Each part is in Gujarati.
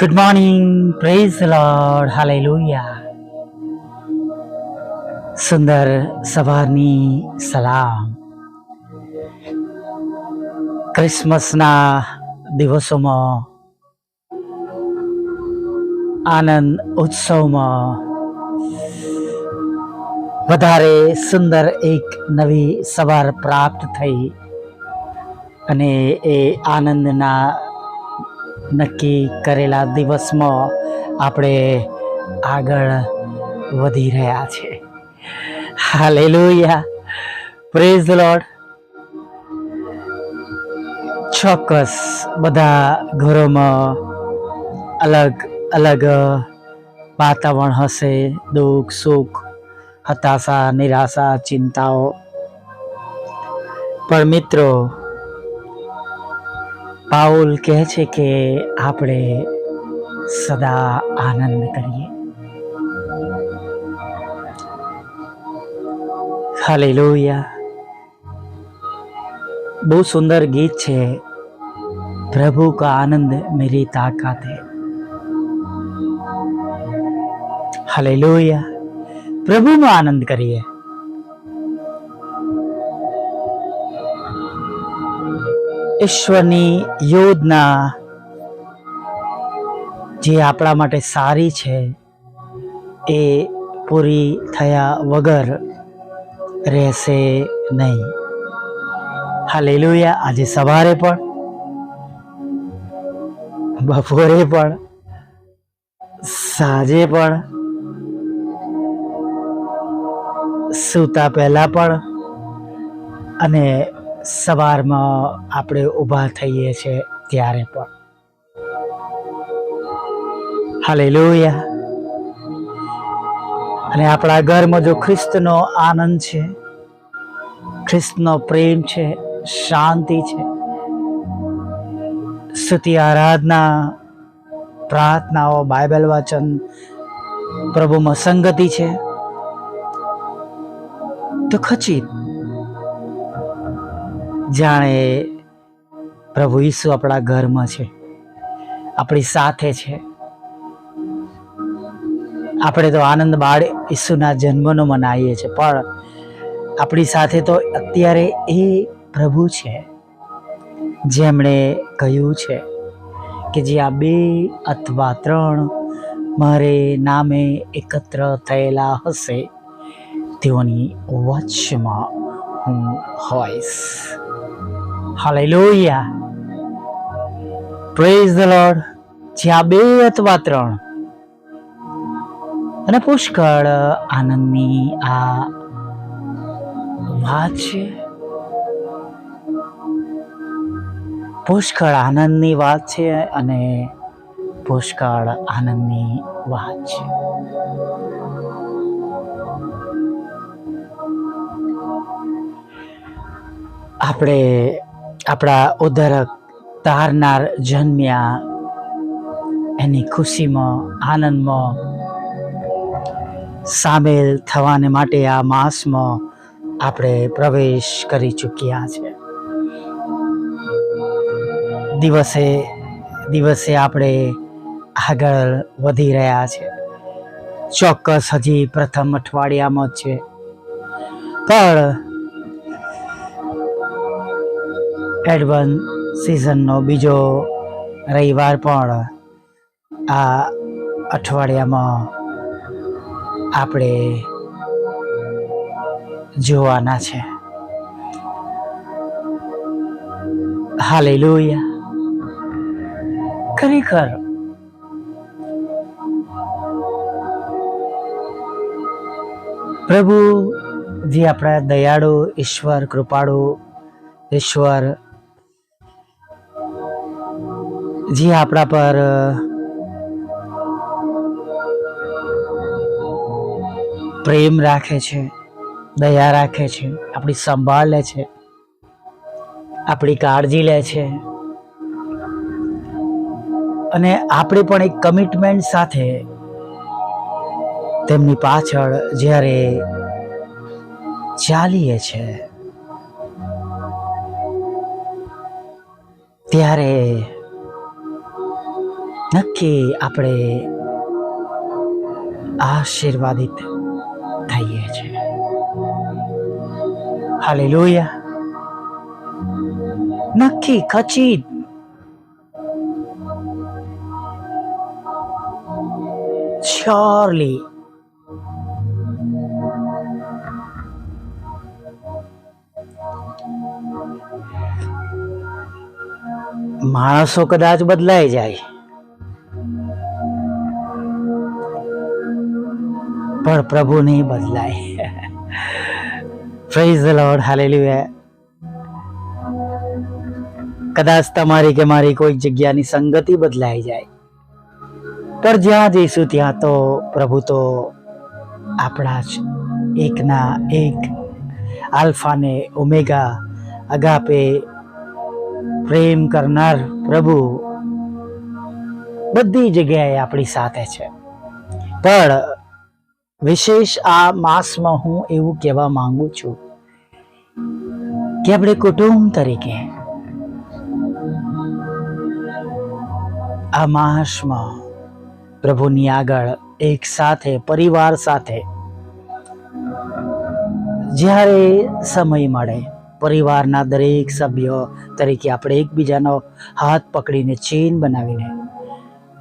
Good morning, praise the Lord, hallelujah. સુંદર સવારની સલામ ક્રિસમસના દિવસોમાં આનંદ ઉત્સવમાં વધારે સુંદર એક નવી સવાર પ્રાપ્ત થઈ અને એ આનંદના નક્કી કરેલા દિવસમાં આપણે આગળ વધી રહ્યા છે. હાલેલુયા. પ્રેઝ લોર્ડ ચોક્કસ બધા ઘરોમાં અલગ અલગ વાતાવરણ હશે. દુઃખ, સુખ, હતાશા, નિરાશા, ચિંતાઓ. પણ મિત્રો પાઉલ કહે છે કે આપણે સદા આનંદ કરીએ હાલેલુયા બહુ સુંદર ગીત છે પ્રભુ કા આનંદ મેરી તાકાત है। હાલેલુયા પ્રભુનો આનંદ કરીએ ઈશ્વરની યોજના જે આપણા માટે સારી છે, એ પૂરી થયા વગર રહેશે નહીં. હાલેલુયા. આજે સવારે પણ, બપોરે પણ, સાંજે પણ, સૂતા પહેલા પણ, અને સવારમાં આપણે ઊભા થઈએ છીએ ત્યારે પણ. હાલેલુયા. અને આપણા ઘરમાં જો ખ્રિસ્તનો આનંદ છે, ખ્રિસ્તનો પ્રેમ છે, શાંતિ છે સ્તુતિ આરાધના, પ્રાર્થનાઓ, બાઇબલ વાચન, પ્રભુમાં સંગતિ છે, તો ખચિત જાણે પ્રભુ ઈસુ આપણા ઘરમાં છે. આપણી સાથે છે. આપણે તો આનંદ બાળ ઈસુના જન્મનો મનાવીએ છીએ, પણ આપણી સાથે તો અત્યારે એ પ્રભુ છે, જેમણે કહ્યું છે કે જ્યાં બે અથવા ત્રણ મારે નામે એકત્ર થયેલા હશે, તેઓની વચમાં હું હોઈશ. હાલેલુયા. પ્રેઝ ધ લોર્ડ જ્યાં બે અથવા ત્રણ. અને પુષ્કળ આનંદની આ વાત છે. પુષ્કળ આનંદની વાત છે અને પુષ્કળ આનંદની વાત છે. આપણે આપણા ઉદ્ધારક તારનાર જન્મ્યા. એની ખુશીમાં, આનંદમાં સામેલ થવાને માટે આ માસમાં આપણે પ્રવેશ કરી ચૂક્યા છે. દિવસે દિવસે આપણે આગળ વધી રહ્યા છે. ચોક્કસ હજી પ્રથમ અઠવાડિયામાં જ છે. પણ એડવન સિઝનનો બીજો રવિવાર પણ આ અઠવાડિયામાં આપણે જોવાના છે. હાલેલુયા. ખરેખર પ્રભુ જે આપણા દયાળુ, ઈશ્વર, કૃપાળુ, ઈશ્વર જે, આપણા પર પ્રેમ રાખે છે, દયા રાખે છે, આપણી સંભાળ લે છે, આપણી કાળજી લે છે. અને આપણે પણ એક કમિટમેન્ટ સાથે તેમની પાછળ જ્યારે ચાલીએ છે, ત્યારે નક્કી આપણે આશીર્વાદિત થઈએ છીએ લોહિયા નક્કી ખચિત. surely માણસો કદાચ બદલાઈ જાય. પણ પ્રભુ નહીં બદલાય. પ્રેઝ ધ લોર્ડ હાલેલુયા કદાચ તમારી કે મારી કોઈ જગ્યાની સંગતિ બદલાઈ જાય. પણ જ્યાં જઈશું ત્યાં તો પ્રભુ તો આપણા જ એકના એક આલ્ફા ને ઓમેગા અગાપે પ્રેમ કરનાર પ્રભુ બધી જગ્યાએ આપણી સાથે છે. પણ વિશેષ આ માસમાં હું એવું કહેવા માંગુ છું કે આપણે કુટુંબ તરીકે આ માસમાં પ્રભુની આગળ એક સાથે, પરિવાર સાથે જ્યારે સમય મળે, પરિવારના દરેક સભ્યો તરીકે આપણે એકબીજાનો હાથ પકડીને ચેન બનાવીને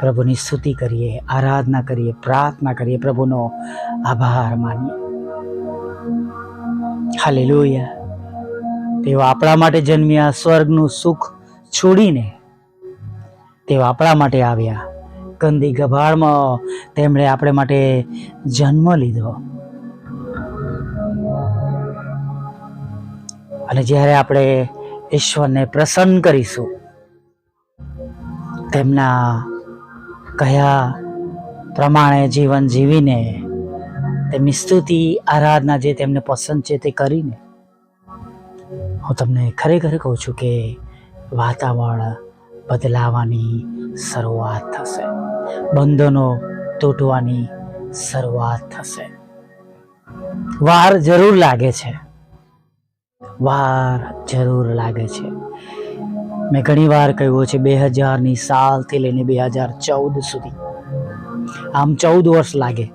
પ્રભુની સ્તુતિ કરીએ, આરાધના કરીએ, પ્રાર્થના કરીએ, પ્રભુનો આભાર માનીએ. હાલેલુયા. તેઓ આપણા માટે જન્મ્યા, સ્વર્ગનું સુખ છોડીને તેઓ આપણા માટે આવ્યા. ગંદી ગભાળમાં તેમણે આપણે માટે જન્મ લીધો. અને જ્યારે આપણે ઈશ્વરને પ્રસન્ન કરીશું, તેમના કયા પ્રમાણે જીવન જીવીને તેમની સ્તુતિ, આરાધના જે તેમને પસંદ છે તે કરીને હું તમને ખરેખર કહું છું કે વાતાવરણ બદલાવાની શરૂઆત થશે. બંધનો તૂટવાની શરૂઆત થશે. વાર જરૂર લાગે છે. વાર જરૂર લાગે છે. મેં ઘણી વાર કહ્યું છે બે હજારની સાલથી લઈને બે હજાર ચૌદ સુધી. આમ ચૌદ વર્ષ લાગે,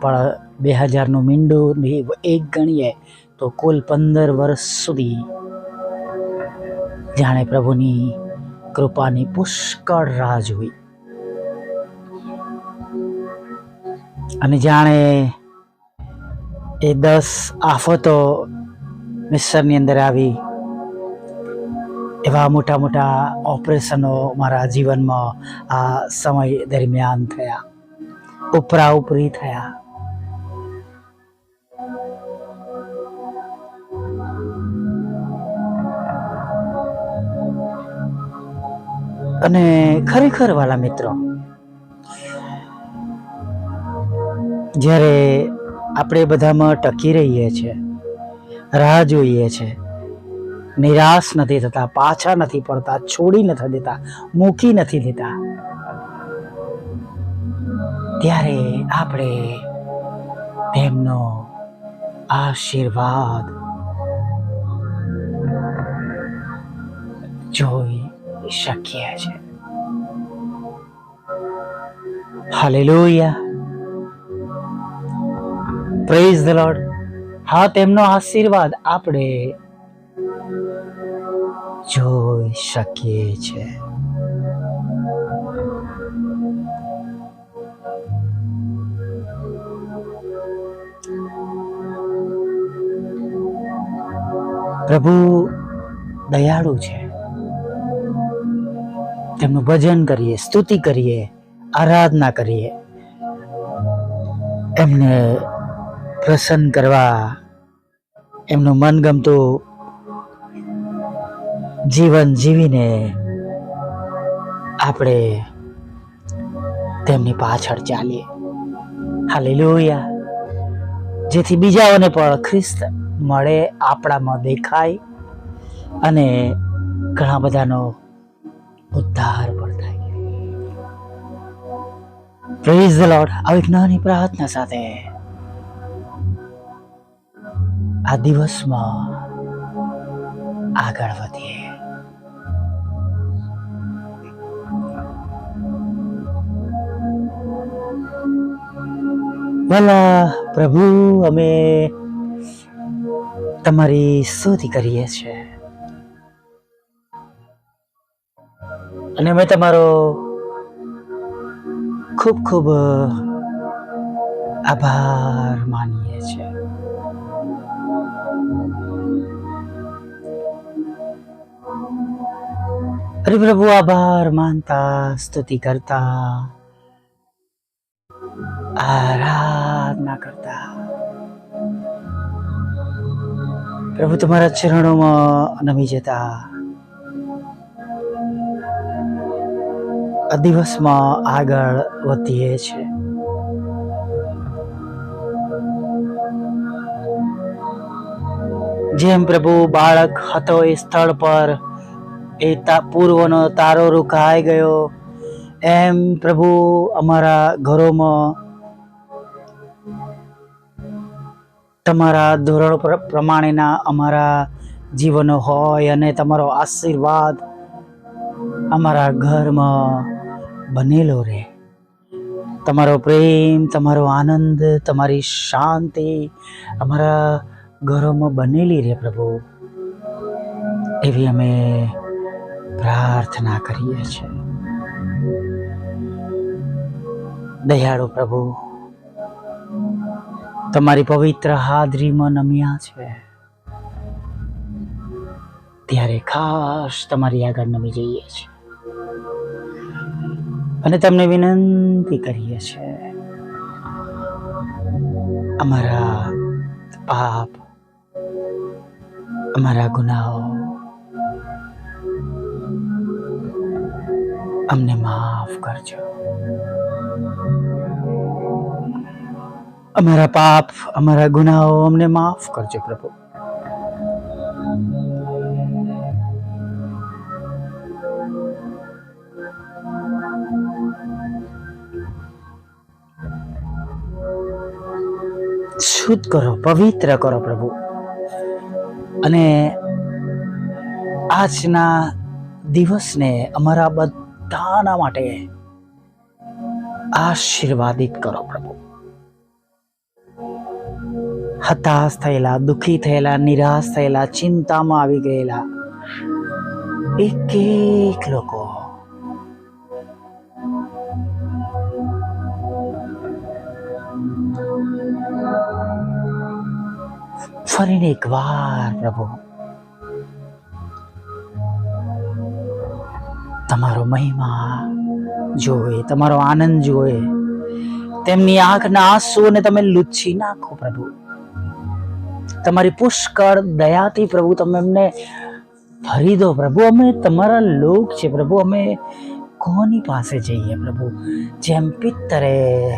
પણ બે હજારનું મીંડું એક ગણીએ તો કુલ પંદર વર્ષ સુધી. જાણે પ્રભુની કૃપાની પુષ્કળ રાહ જોઈ. અને જાણે એ દસ આફતો મિસરની અંદર આવી એવા મોટા મોટા ઓપરેશનો મારા જીવનમાં આ સમય દરમિયાન થયા. ઉપરા ઉપરી થયા. અને ખરેખર વાલા મિત્રો, જ્યારે આપણે બધામાં ટકી રહીએ છીએ, રાહ જોઈએ છે નિરાશ નથી થતા, પાછા નથી પડતા, છોડી નથી દેતા, મૂકી નથી દેતા. ત્યારે આપણે તેમનો આશીર્વાદ જોઈ શકીએ છીએ હાલેલુયા. પ્રેઝ ધ લોર્ડ હા, તેમનો આશીર્વાદ આપણે જોઈ શકીએ છીએ પ્રભુ દયાળુ છે. તેમનું ભજન કરીએ, સ્તુતિ કરીએ, આરાધના કરીએ. એમને પ્રસન્ન કરવા, એમનું મનગમતું જીવન જીવીને આપણે તેમની પાછળ ચાલીએ. હાલેલુયા. જેથી બીજાઓને પણ ખ્રિસ્ત મળે, આપણામાં દેખાય અને ઘણા બધાનો ઉદ્ધાર પણ થાય. પ્રેઝ ધ લોર્ડ આવી નાની પ્રાર્થના સાથે આ દિવસમાં આગળ વધીએ. ભલા પ્રભુ, અમે તમારી સ્તુતિ કરીએ છીએ. અને અમે તમારો ખૂબ ખૂબ આભાર માનીએ છીએ. અરે પ્રભુ આભાર માનતા, સ્તુતિ કરતા. આરાધના કરતા. પ્રભુ, તમારા ચરણોમાં નમી જતા. આ દિવસમાં આગળ વધીએ છે જેમ પ્રભુ બાળક હતો એ સ્થળ પર, એ પૂર્વનો તારો રોકાઈ ગયો, એમ પ્રભુ અમારા ઘરોમાં તમારા ધોરણ પ્ર- પ્રમાણેના અમારા જીવનો હોય અને તમારો આશીર્વાદ અમારા ઘરમાં બનેલો રહે. તમારો પ્રેમ, તમારો આનંદ, તમારી શાંતિ અમારા ઘરોમાં બનેલી રહે પ્રભુ. એવી અમે પ્રાર્થના કરીએ છીએ. દયાળુ પ્રભુ તમારી પવિત્ર હાજરીમાં નમ્યા છે. ત્યારે ખાસ તમારી આગળ નમી જઈએ છીએ. અને તમને વિનંતી કરીએ છીએ. અમારા પાપ, અમારા ગુનાઓ, અમને માફ કરજો. અમારા પાપ, અમારા ગુનાઓ અમને માફ કરજો પ્રભુ. શુદ્ધ કરો, પવિત્ર કરો પ્રભુ. અને આજના દિવસને અમારા બધાના માટે આશીર્વાદિત કરો પ્રભુ. હતાશ થયેલા, દુઃખી થયેલા, નિરાશ થયેલા, ચિંતામાં આવી ગયેલા. એક એક લોકો ફરીને એકવાર પ્રભુ, તમારો મહિમા જોવે, તમારો આનંદ જોવે, તેમની આંખના આંસુઓને તમે લૂછી નાખો પ્રભુ. તમારી પુષ્કળ દયાથી પ્રભુ તમે અમને ભરી દો. પ્રભુ, અમે તમારા લોક છે. પ્રભુ, અમે કોની પાસે જઈએ પ્રભુ? જેમ પિત્તરે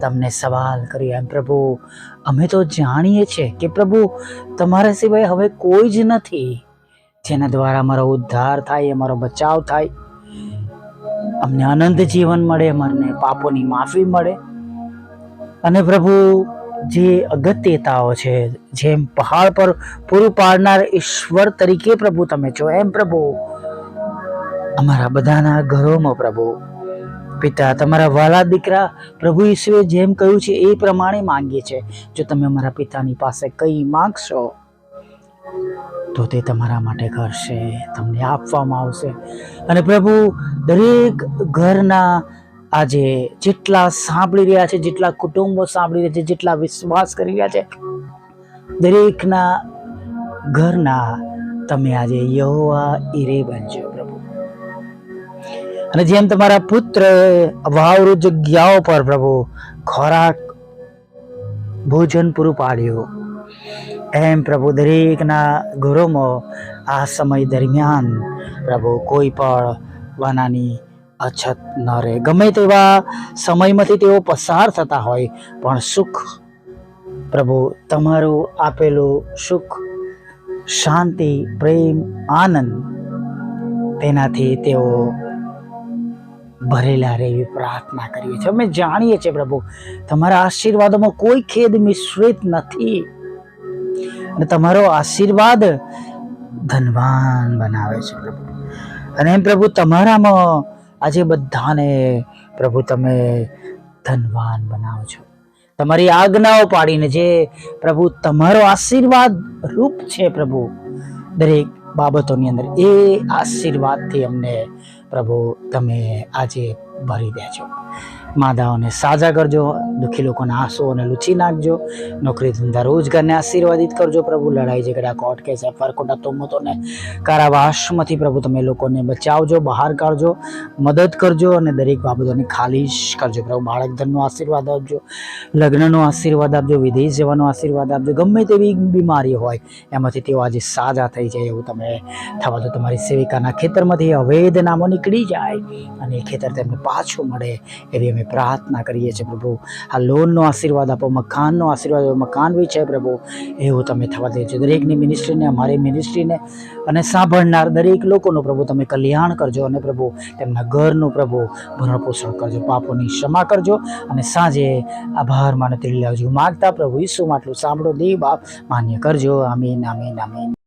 તમને સવાલ કર્યો એમ પ્રભુ, અમે તો જાણીએ છીએ કે પ્રભુ, તમારા સિવાય હવે કોઈ જ નથી જેના દ્વારા અમારો ઉદ્ધાર થાય, અમારો બચાવ થાય. અમને આનંદ જીવન મળે, અમને પાપોની માફી મળે. અને પ્રભુ જે અગત્યતાઓ છે, જેમ પહાડ પર પૂરું પાડનાર ઈશ્વર તરીકે પ્રભુ તમે છો. એમ પ્રભુ. અમારા બધાના ઘરોમાં પ્રભુ. પિતા તમારા વાલા દીકરા પ્રભુ ઈશ્વરે જેમ કહ્યું છે એ પ્રમાણે માંગીએ છે. જો તમે અમારા પિતાની પાસે કંઈ માંગશો, તો તે તમારા માટે કરશે તમને આપવામાં આવશે. અને પ્રભુ, દરેક ઘરના આજે જેટલા સાંભળી રહ્યા છે, જેટલા કુટુંબો સાંભળી રહ્યા છે, જેટલા વિશ્વાસ કરી રહ્યા છે, દરેકના ઘરના તમે આજે યહોવા ઈરે બનજો પ્રભુ. અને જેમ તમારા પુત્ર વાવરૂ જગ્યાઓ પર પ્રભુ ખોરાક ભોજન પૂરું પાડ્યું, એમ પ્રભુ દરેકના ઘરોમાં આ સમય દરમિયાન પ્રભુ કોઈ પણ વાનાની અછત ન રહે. ગમે તેવા સમયમાંથી તેઓ પસાર થતા હોય, પણ સુખ, પ્રભુ, તમારું આપેલું સુખ, શાંતિ, પ્રેમ, આનંદ, તેનાથી તેઓ ભરેલા રહે એવી પ્રાર્થના કરીએ છીએ. અમે જાણીએ છીએ પ્રભુ, તમારા આશીર્વાદોમાં કોઈ ખેદ મિશ્રિત નથી. અને તમારો આશીર્વાદ ધનવાન બનાવે છે પ્રભુ. અને એમ પ્રભુ, તમારામાં આજે બધાને પ્રભુ તમે ધનવાન બનાવો છો. તમારી આજ્ઞાઓ પાડીને જે પ્રભુ તમારો આશીર્વાદ રૂપ છે પ્રભુ, દરેક બાબતોની અંદર એ આશીર્વાદથી અમને પ્રભુ તમે આજે ભરી દેજો. માદાઓને સાજા કરજો, દુઃખી લોકોના આંસુઓને લૂછી નાખજો. નોકરી ધંધા રોજગારને આશીર્વાદિત કરજો પ્રભુ. લડાઈ ઝઘડા, કોર્ટ કેસ એફઆર ખોટા તોમતોને કારાવાસમાંથી પ્રભુ તમે લોકોને બચાવજો, બહાર કાઢજો, મદદ કરજો અને દરેક બાબતોને ખાલીશ કરજો પ્રભુ. બાળક ધનનો આશીર્વાદ આપજો, લગ્નનો આશીર્વાદ આપજો, વિદેશ જવાનો આશીર્વાદ આપજો. ગમે તેવી બીમારી હોય, એમાંથી તેઓ આજે સાજા થઈ જાય એવું તમે થવા દો. તમારી સેવિકાના ખેતરમાંથી અવૈધ નામો નીકળી જાય અને એ ખેતર તેમને પાછું મળે એવી અમે પ્રાર્થના કરીએ છીએ, પ્રભુ. આ લોનનો આશીર્વાદ આપો, મકાનનો આશીર્વાદ આપો, મકાન બી છે, પ્રભુ. એવું તમે થવા દેજો. દરેકની મિનિસ્ટ્રીને અમારી મિનિસ્ટ્રીને અને સાંભળનાર દરેક લોકોનું, પ્રભુ, તમે કલ્યાણ કરજો અને, પ્રભુ, તેમના ઘરનું, પ્રભુ, ભરણપોષણ કરજો, પાપોની ક્ષમા કરજો અને સાંજે આભાર માનો તેડી લાવજો. માગતા પ્રભુ ઈસુ માટલું સાંભળો દે બાપ, માન્ય કરજો. આમીન આમીન આમીન.